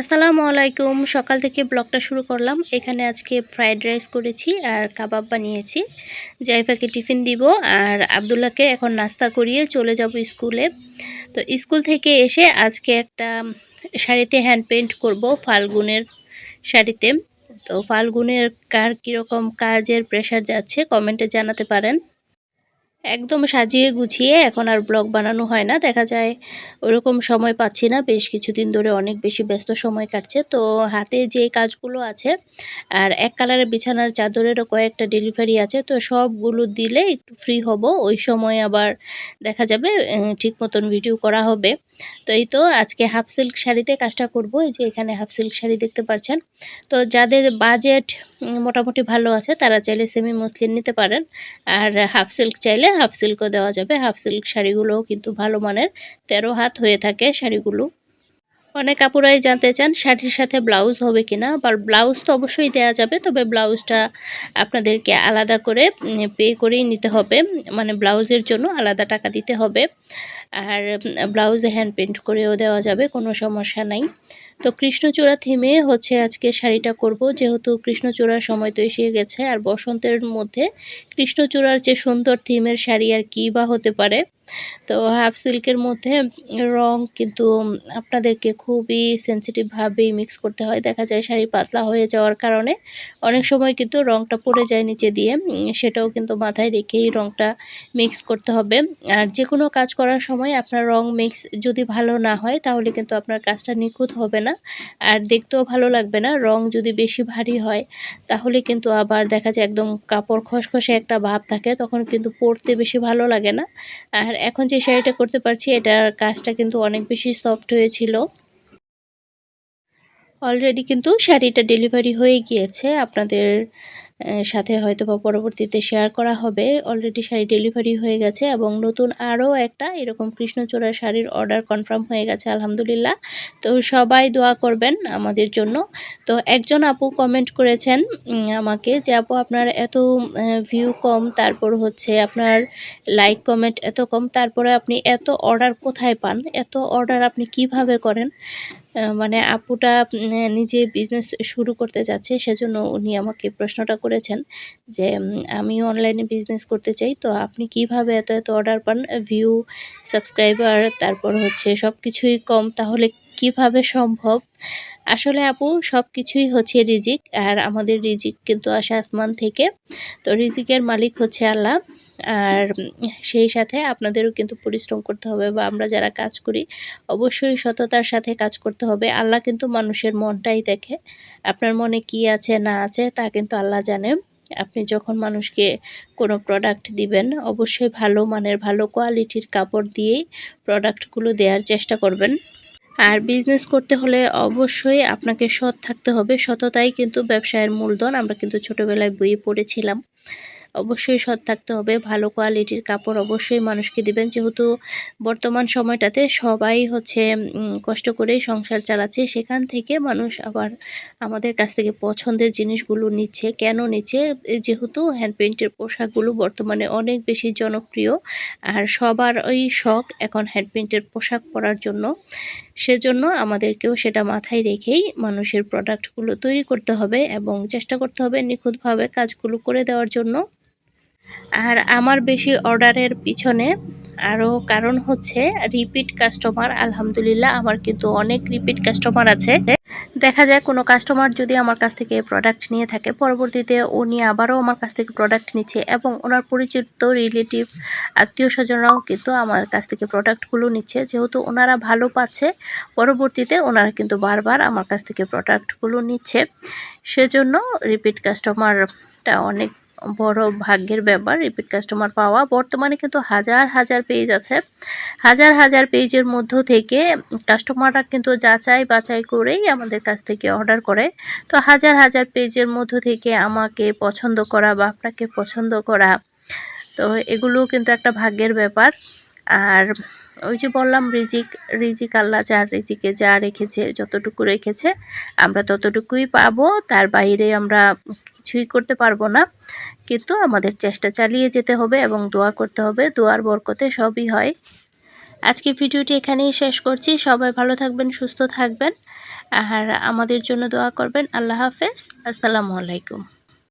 আসসালামু আলাইকুম। সকাল থেকে ব্লগটা শুরু করলাম। এখানে আজকে ফ্রাইড রাইস করেছি আর কাবাব বানিয়েছি। জাইফাকে টিফিন দিব আর আবদুল্লাহকে এখন নাস্তা করিয়ে চলে যাব স্কুলে। তো স্কুল থেকে এসে আজকে একটা শাড়িতে হ্যান্ড পেন্ট করব ফাল্গুনের শাড়িতে। তো ফাল্গুনের কার কীরকম কাজের প্রেশার যাচ্ছে কমেন্টে জানাতে পারেন। একদম সাজিয়ে গুছিয়ে এখন আর ব্লগ বানানো হয় না। দেখা যায় ওরকম সময় পাচ্ছি না। বেশ কিছুদিন ধরে অনেক বেশি ব্যস্ত সময় কাটছে। তো হাতে যে কাজগুলো আছে আর এক কালারের বিছানার চাদরেরও কয়েকটা ডেলিভারি আছে। তো সবগুলো দিলে একটু ফ্রি হব। ওই সময় আবার দেখা যাবে ঠিক মতন ভিডিও করা হবে। তো এই তো আজকে হাফ সিল্ক শাড়িতে কাজটা করব। এই যে এখানে হাফ সিল্ক শাড়ি দেখতে পাচ্ছেন তো যাদের বাজেট মোটামুটি ভালো আছে। তারা চাইলে সেমি মসলিন নিতে পারেন। আর হাফ সিল্ক চাইলে হাফ সিল্কও দেওয়া যাবে। হাফ সিল্ক শাড়িগুলোও কিন্তু ভালো মানের। তেরো হাত হয়ে থাকে শাড়িগুলো। অনেক কাপড়াই জানতে চান শাড়ির সাথে ব্লাউজ হবে কিনা? বা ব্লাউজ তো অবশ্যই দেওয়া যাবে, তবে ব্লাউজটা আপনাদেরকে আলাদা করে পে করেই নিতে হবে। মানে ব্লাউজের জন্য আলাদা টাকা দিতে হবে। আর ব্লাউজে হ্যান্ড পেন্ট করেও দেওয়া যাবে, কোনো সমস্যা নাই। তো কৃষ্ণচূড়া থিমে হচ্ছে আজকে শাড়িটা করব। যেহেতু কৃষ্ণচূড়ার সময় তো এসে গেছে, আর বসন্তের মধ্যে কৃষ্ণচূড়ার যে সুন্দর থিমের শাড়ি আর কী বা হতে পারে, তো হাফ সিল্কের মধ্যে রং কিন্তু আপনাদেরকে খুবই সেন্সিটিভভাবেই মিক্স করতে হয়। দেখা যায় শাড়ি পাতলা হয়ে যাওয়ার কারণে অনেক সময় কিন্তু রংটা পড়ে যায় নিচে দিয়ে সেটাও কিন্তু মাথায় রেখেই রংটা মিক্স করতে হবে। আর যে কোনো কাজ করার সময় আপনার রং মিক্স যদি ভালো না হয়, তাহলে কিন্তু আপনার কাজটা নিখুঁত হবে না। আর দেখতেও ভালো লাগবে না, রং যদি বেশি ভারী হয়, তাহলে কিন্তু আবার দেখা যায় একদম কাপড় খসখসে একটা ভাব থাকে, তখন কিন্তু পরতে বেশি ভালো লাগে না। আর এখন যে শাড়িটা করতে পারছি, এটার কাজটা কিন্তু অনেক বেশি সফট হয়েছিল। অলরেডি কিন্তু শাড়িটা ডেলিভারি হয়ে গিয়েছে, আপনাদের সাথে হয়তো বা পরবর্তীতে শেয়ার করা হবে। অলরেডি শাড়ি ডেলিভারি হয়ে গেছে এবং নতুন আরও একটা এরকম কৃষ্ণচূড়া শাড়ির অর্ডার কনফার্ম হয়ে গেছে, আলহামদুলিল্লাহ। তো সবাই দোয়া করবেন আমাদের জন্য। তো একজন আপু কমেন্ট করেছেন আমাকে যে, আপু, আপনার এত ভিউ কম, তারপর হচ্ছে আপনার লাইক কমেন্ট এত কম, তারপরে আপনি এত অর্ডার কোথায় পান? এত অর্ডার আপনি কীভাবে করেন? মানে আপুটা নিজে বিজনেস শুরু করতে যাচ্ছে, সেজন্য উনি আমাকে প্রশ্নটা করেছেন যে আমি অনলাইনে বিজনেস করতে চাই, তো আপনি কীভাবে এত এত অর্ডার পান? ভিউ সাবস্ক্রাইবার তারপর হচ্ছে সব কিছুই কম, তাহলে কীভাবে সম্ভব? আসলে আপু সব কিছুই হচ্ছে রিজিক, আর আমাদের রিজিক কিন্তু আসে আসমান থেকে, তো রিজিকের মালিক হচ্ছে আল্লাহ। আর সেই সাথে আপনাদেরও কিন্তু পরিশ্রম করতে হবে বা আমরা যারা কাজ করি, অবশ্যই সততার সাথে কাজ করতে হবে। আল্লাহ কিন্তু মানুষের মনটাই দেখে, আপনার মনে কি আছে, না আছে, তা কিন্তু আল্লাহ জানে। আপনি যখন মানুষকে কোনো প্রোডাক্ট দিবেন, অবশ্যই ভালো মানের, ভালো কোয়ালিটির কাপড় দিয়েই প্রোডাক্টগুলো দেওয়ার চেষ্টা করবেন। আর বিজনেস করতে হলে অবশ্যই আপনাকে সৎ থাকতে হবে। সততাই কিন্তু ব্যবসায়ের মূলধন। আমরা কিন্তু ছোটোবেলায় বইয়ে পড়েছিলাম। অবশ্যই সৎ থাকতে হবে। ভালো কোয়ালিটির কাপড় অবশ্যই মানুষকে দিবেন। যেহেতু বর্তমান সময়টাতে সবাই হচ্ছে কষ্ট করেই সংসার চালাচ্ছে, সেখান থেকে মানুষ আবার আমাদের কাছ থেকে পছন্দের জিনিসগুলো নিচ্ছে। কেন নিচ্ছে? যেহেতু হ্যান্ড পোশাকগুলো বর্তমানে অনেক বেশি জনপ্রিয় আর সবার ওই শখ এখন হ্যান্ড পোশাক পরার জন্য। সেজন্য আমাদেরকেও সেটা মাথায় রেখেই মানুষের প্রোডাক্টগুলো তৈরি করতে হবে এবং চেষ্টা করতে হবে নিখুঁতভাবে কাজগুলো করে দেওয়ার জন্য। আর আমার বেশি অর্ডারের পিছনে আরও কারণ হচ্ছে রিপিট কাস্টমার আলহামদুলিল্লাহ আমার কিন্তু অনেক রিপিট কাস্টমার আছে। দেখা যায় কোনো কাস্টমার যদি আমার কাছ থেকে প্রোডাক্ট নিয়ে থাকে, পরবর্তীতে উনি আবারও আমার কাছ থেকে প্রোডাক্ট নিচ্ছে এবং ওনার পরিচিত রিলেটিভ আত্মীয় স্বজনরাও কিন্তু আমার কাছ থেকে প্রোডাক্টগুলো নিচ্ছে। যেহেতু ওনারা ভালো পাচ্ছে, পরবর্তীতে ওনারা কিন্তু বারবার আমার কাছ থেকে প্রোডাক্টগুলো নিচ্ছে। সেজন্য রিপিট কাস্টমারটা অনেক বড় ভাগ্যের ব্যাপার রিপিট কাস্টমার পাওয়া। বর্তমানে কিন্তু হাজার হাজার পেজ আছে। হাজার হাজার পেজের মধ্য থেকে কাস্টমাররা কিন্তু যাচাই বাছাই করেই আমাদের কাছ থেকে অর্ডার করে। তো হাজার হাজার পেজের মধ্য থেকে আমাকে পছন্দ করা বা আপনাকে পছন্দ করা, তো এগুলো কিন্তু একটা ভাগ্যের ব্যাপার। আর ওই যে বললাম, রিজিক রিজিক আল্লাহ যার রিজিকে যা রেখেছে, যতটুকু রেখেছে, আমরা ততটুকুই পাবো। তার বাইরে আমরা কিছুই করতে পারব না। কিন্তু আমাদের চেষ্টা চালিয়ে যেতে হবে এবং দোয়া করতে হবে। দোয়ার বরকতে সবই হয়। আজকে ভিডিওটি এখানেই শেষ করছি। সবাই ভালো থাকবেন, সুস্থ থাকবেন। আর আমাদের জন্য দোয়া করবেন। আল্লাহ হাফেজ। আসসালামু আলাইকুম।